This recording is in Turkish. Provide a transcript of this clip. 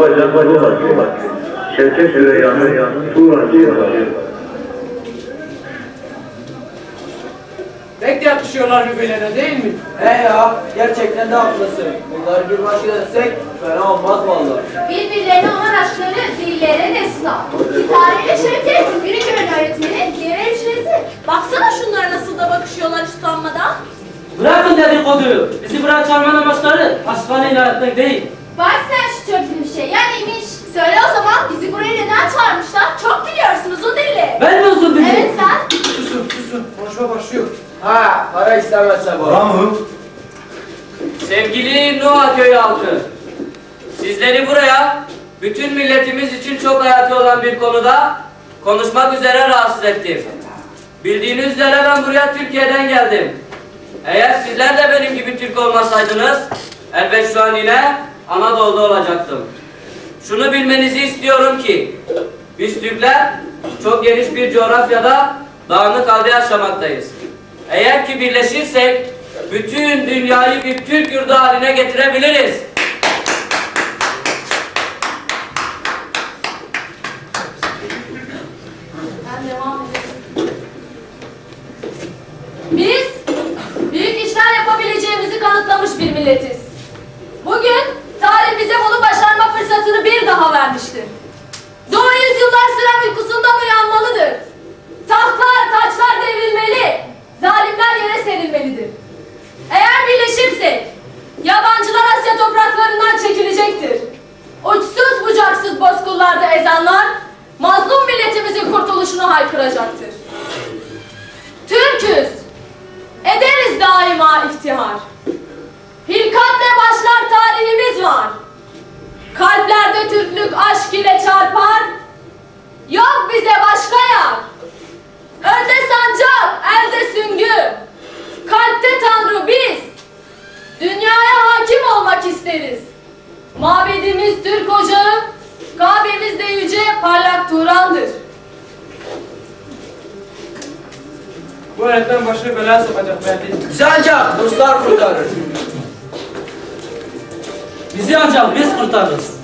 Azerbaycan Turan Şevket Süreyya'nın yılı. Pek de yakışıyorlar birbirlerine değil mi? He ya, gerçekten de haklısın. Bunları bir başka etsek fena olmaz vallahi. Birbirlerine olan aşkları dillere destan. Sitare ile Şevket, biri köylü öğretmeni, diğeri hemşiresi. Baksana şunlara nasıl da bakışıyorlar hiç utanmadan. Bırakın dedikoduyu. Bizi bırak çalman amaçları hastane ilan değil. Bak sen bir şey, yani imiş. Söyle o zaman bizi buraya neden çağırmışlar? Çok biliyorsun uzun dilli. Ben mi uzun dilim? Evet sen. Susun susun konuşma başlıyor. Ha, para istemezse bu. Sevgili Nuha Köyü halkı, sizleri buraya bütün milletimiz için çok hayati olan bir konuda konuşmak üzere rahatsız ettim. Bildiğiniz üzere ben buraya Türkiye'den geldim. Eğer sizler de benim gibi Türk olmasaydınız, elbet şu an yine Anadolu'da olacaktım. Şunu bilmenizi istiyorum ki, biz Türkler çok geniş bir coğrafyada dağınık halde yaşamaktayız. Eğer ki birleşirsek, bütün dünyayı bir Türk yurdu haline getirebiliriz. Biz büyük işler yapabileceğimizi kanıtlamış bir milletiz. Bugün tarih bize bunu fırsatını bir daha vermiştir. Doğu yüzyıllar süren uykusundan uyanmalıdır. Tahtlar, taçlar devrilmeli, zalimler yere serilmelidir. Eğer birleşirsek, yabancılar Asya topraklarından çekilecektir. Uçsuz bucaksız bozkullarda ezanlar, mazlum milletimizin kurtuluşunu haykıracaktır. Türküz, ederiz daima iftihar. Hilkatle başlar tarihimiz var. Türklük aşk ile çarpar. Yok bize başka yar. Önde sancak, elde süngü. Kalpte Tanrı biz. Dünyaya hakim olmak isteriz. Mabedimiz Türk ocağı, Kabe'miz de yüce parlak Turan'dır. Bu öğretmen başını belaya sokacak. Bizi ancak dostlar kurtarır. Bizi ancak biz kurtarırız.